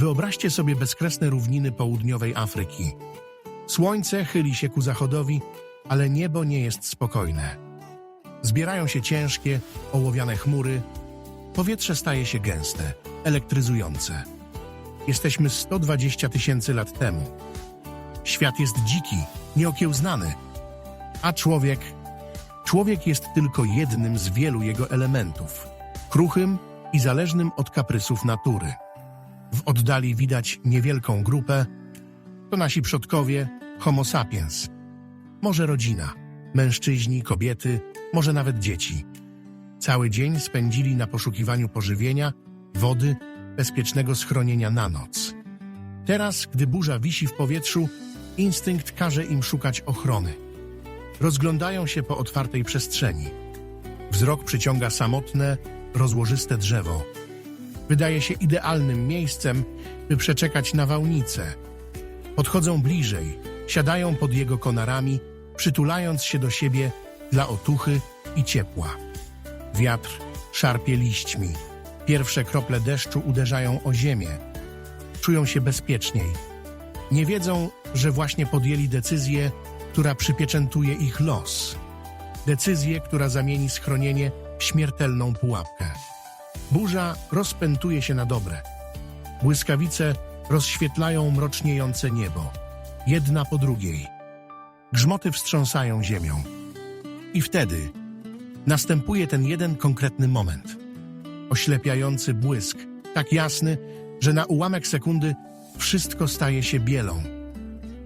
Wyobraźcie sobie bezkresne równiny południowej Afryki. Słońce chyli się ku zachodowi, ale niebo nie jest spokojne. Zbierają się ciężkie, ołowiane chmury, powietrze staje się gęste, elektryzujące. Jesteśmy 120 tysięcy lat temu. Świat jest dziki, nieokiełznany, a człowiek Człowiek jest tylko jednym z wielu jego elementów, kruchym i zależnym od kaprysów natury. W oddali widać niewielką grupę, to nasi przodkowie, Homo sapiens. Może rodzina, mężczyźni, kobiety, może nawet dzieci. Cały dzień spędzili na poszukiwaniu pożywienia, wody, bezpiecznego schronienia na noc. Teraz, gdy burza wisi w powietrzu, instynkt każe im szukać ochrony. Rozglądają się po otwartej przestrzeni. Wzrok przyciąga samotne, rozłożyste drzewo. Wydaje się idealnym miejscem, by przeczekać nawałnicę. Podchodzą bliżej, siadają pod jego konarami, przytulając się do siebie dla otuchy i ciepła. Wiatr szarpie liśćmi. Pierwsze krople deszczu uderzają o ziemię. Czują się bezpieczniej. Nie wiedzą, że właśnie podjęli decyzję, która przypieczętuje ich los. Decyzję, która zamieni schronienie w śmiertelną pułapkę. Burza rozpętuje się na dobre. Błyskawice rozświetlają mroczniejące niebo, jedna po drugiej. Grzmoty wstrząsają ziemią. I wtedy następuje ten jeden konkretny moment. Oślepiający błysk, tak jasny, że na ułamek sekundy wszystko staje się bielą.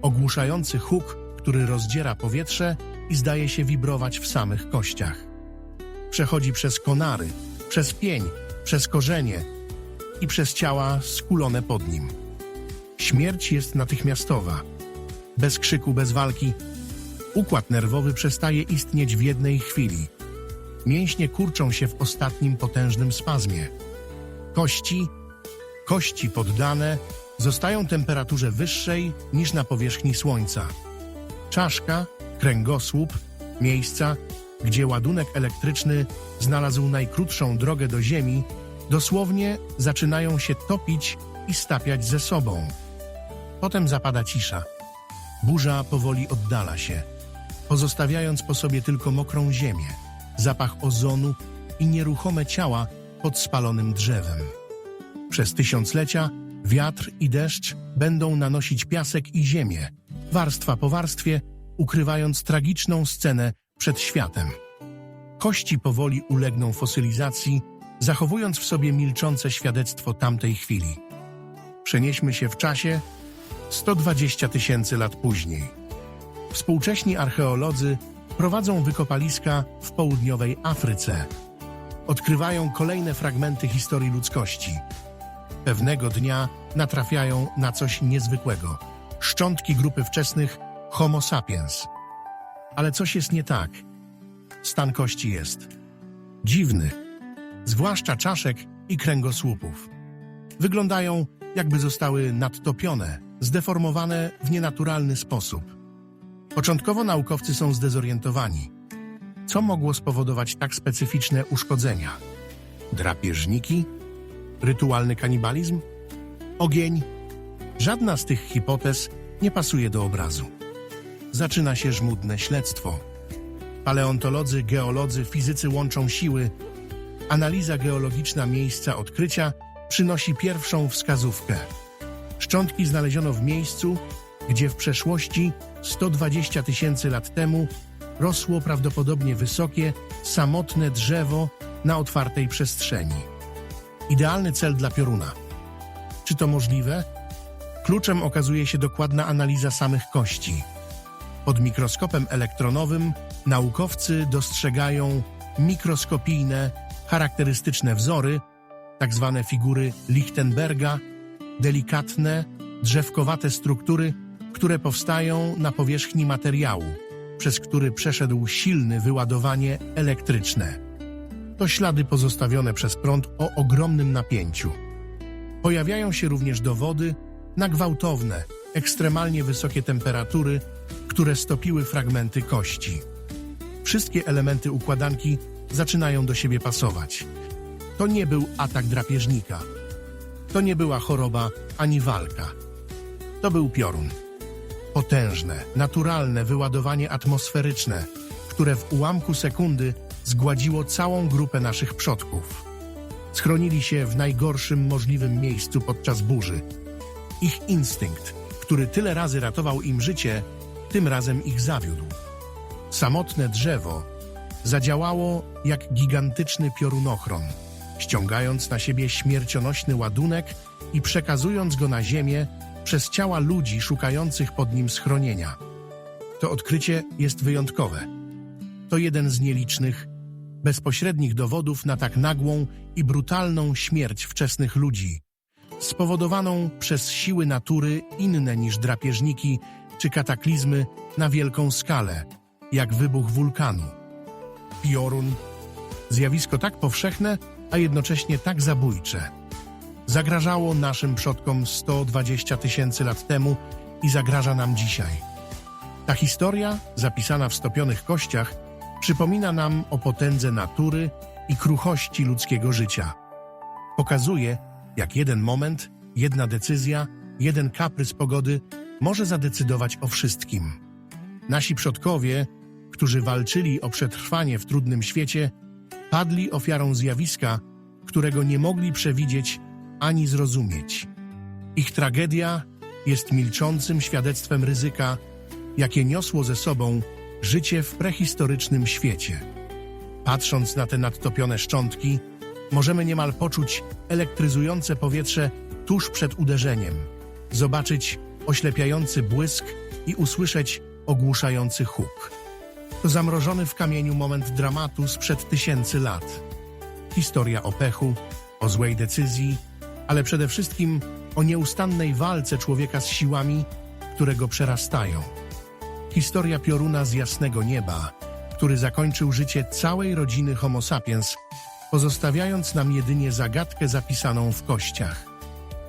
Ogłuszający huk, który rozdziera powietrze i zdaje się wibrować w samych kościach. Przechodzi przez konary, przez pień, przez korzenie i przez ciała skulone pod nim. Śmierć jest natychmiastowa. Bez krzyku, bez walki, układ nerwowy przestaje istnieć w jednej chwili. Mięśnie kurczą się w ostatnim potężnym spazmie. Kości, kości poddane, zostają temperaturze wyższej niż na powierzchni Słońca. Czaszka, kręgosłup, miejsca, gdzie ładunek elektryczny znalazł najkrótszą drogę do Ziemi, dosłownie zaczynają się topić i stapiać ze sobą. Potem zapada cisza. Burza powoli oddala się, pozostawiając po sobie tylko mokrą ziemię, zapach ozonu i nieruchome ciała pod spalonym drzewem. Przez tysiąclecia wiatr i deszcz będą nanosić piasek i ziemię, warstwa po warstwie, ukrywając tragiczną scenę przed światem. Kości powoli ulegną fosylizacji, zachowując w sobie milczące świadectwo tamtej chwili. Przenieśmy się w czasie 120 tysięcy lat później. Współcześni archeolodzy prowadzą wykopaliska w południowej Afryce. Odkrywają kolejne fragmenty historii ludzkości. Pewnego dnia natrafiają na coś niezwykłego. Szczątki grupy wczesnych Homo sapiens. Ale coś jest nie tak. Stan kości jest dziwny, zwłaszcza czaszek i kręgosłupów. Wyglądają, jakby zostały nadtopione, zdeformowane w nienaturalny sposób. Początkowo naukowcy są zdezorientowani. Co mogło spowodować tak specyficzne uszkodzenia? Drapieżniki? Rytualny kanibalizm? Ogień? Żadna z tych hipotez nie pasuje do obrazu. Zaczyna się żmudne śledztwo. Paleontolodzy, geolodzy, fizycy łączą siły. Analiza geologiczna miejsca odkrycia przynosi pierwszą wskazówkę. Szczątki znaleziono w miejscu, gdzie w przeszłości 120 tysięcy lat temu rosło prawdopodobnie wysokie, samotne drzewo na otwartej przestrzeni. Idealny cel dla pioruna. Czy to możliwe? Kluczem okazuje się dokładna analiza samych kości. Pod mikroskopem elektronowym naukowcy dostrzegają mikroskopijne, charakterystyczne wzory, tak zwane figury Lichtenberga, delikatne, drzewkowate struktury, które powstają na powierzchni materiału, przez który przeszedł silny wyładowanie elektryczne. To ślady pozostawione przez prąd o ogromnym napięciu. Pojawiają się również dowody na gwałtowne, ekstremalnie wysokie temperatury, które stopiły fragmenty kości. Wszystkie elementy układanki zaczynają do siebie pasować. To nie był atak drapieżnika. To nie była choroba ani walka. To był piorun. Potężne, naturalne wyładowanie atmosferyczne, które w ułamku sekundy zgładziło całą grupę naszych przodków. Schronili się w najgorszym możliwym miejscu podczas burzy. Ich instynkt, który tyle razy ratował im życie, tym razem ich zawiódł. Samotne drzewo zadziałało jak gigantyczny piorunochron, ściągając na siebie śmiercionośny ładunek i przekazując go na ziemię przez ciała ludzi szukających pod nim schronienia. To odkrycie jest wyjątkowe. To jeden z nielicznych, bezpośrednich dowodów na tak nagłą i brutalną śmierć wczesnych ludzi, spowodowaną przez siły natury inne niż drapieżniki czy kataklizmy na wielką skalę, jak wybuch wulkanu. Piorun zjawisko tak powszechne, a jednocześnie tak zabójcze. Zagrażało naszym przodkom 120 tysięcy lat temu i zagraża nam dzisiaj. Ta historia, zapisana w stopionych kościach, przypomina nam o potędze natury i kruchości ludzkiego życia. Pokazuje, jak jeden moment, jedna decyzja, jeden kaprys pogody może zadecydować o wszystkim. Nasi przodkowie, którzy walczyli o przetrwanie w trudnym świecie, padli ofiarą zjawiska, którego nie mogli przewidzieć ani zrozumieć. Ich tragedia jest milczącym świadectwem ryzyka, jakie niosło ze sobą życie w prehistorycznym świecie. Patrząc na te nadtopione szczątki, możemy niemal poczuć elektryzujące powietrze tuż przed uderzeniem, zobaczyć oślepiający błysk i usłyszeć ogłuszający huk. Zamrożony w kamieniu moment dramatu sprzed tysięcy lat. Historia o pechu, o złej decyzji, ale przede wszystkim o nieustannej walce człowieka z siłami, które go przerastają. Historia pioruna z jasnego nieba, który zakończył życie całej rodziny Homo sapiens, pozostawiając nam jedynie zagadkę zapisaną w kościach.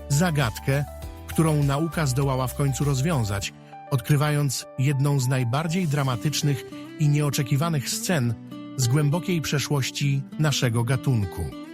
Zagadkę, którą nauka zdołała w końcu rozwiązać, odkrywając jedną z najbardziej dramatycznych i nieoczekiwanych scen z głębokiej przeszłości naszego gatunku.